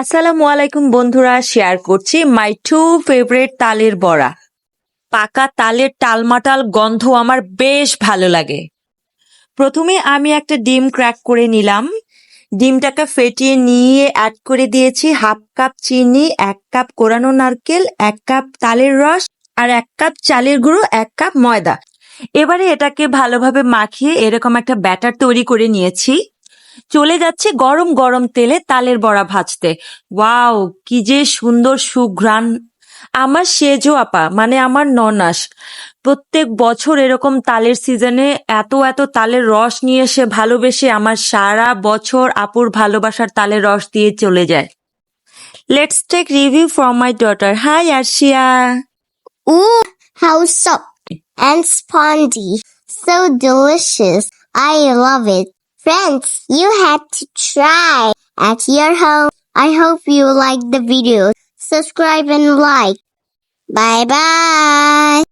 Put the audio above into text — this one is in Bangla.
আসসালামু আলাইকুম বন্ধুরা শেয়ার করছি মাই টু ফেভারিট তালের বড়া। পাকা তালের টালমাটাল গন্ধ আমার বেশ ভালো লাগে। প্রথমে আমি একটা ডিম ক্র্যাক করে নিলাম। ডিমটাকে ফেটিয়ে নিয়ে অ্যাড করে দিয়েছি হাফ কাপ চিনি, এক কাপ কোরানো নারকেল, এক কাপ তালের রস আর এক কাপ চালের গুঁড়ো, এক কাপ ময়দা। এবারে এটাকে ভালোভাবে মাখিয়ে এরকম একটা ব্যাটার তৈরি করে নিয়েছি। চলে যাচ্ছে গরম গরম তেলে তালের বড়া ভাজতে ওয়াও কি যে সুন্দর সুঘ্রাণ আমার সেজো আপা মানে আমার ননাস প্রত্যেক বছর এরকম তালের সিজনে এত এত তালের রস নিয়ে এসে ভালোবেসে আমার সারা বছর আপুর ভালোবাসার তালের রস দিয়ে চলে যায় let's take review from my daughter hi Arshia Ooh, how soft and spongy. So delicious. I love it. Friends, you had to try at your home. I hope you like the video. Subscribe and like. Bye bye.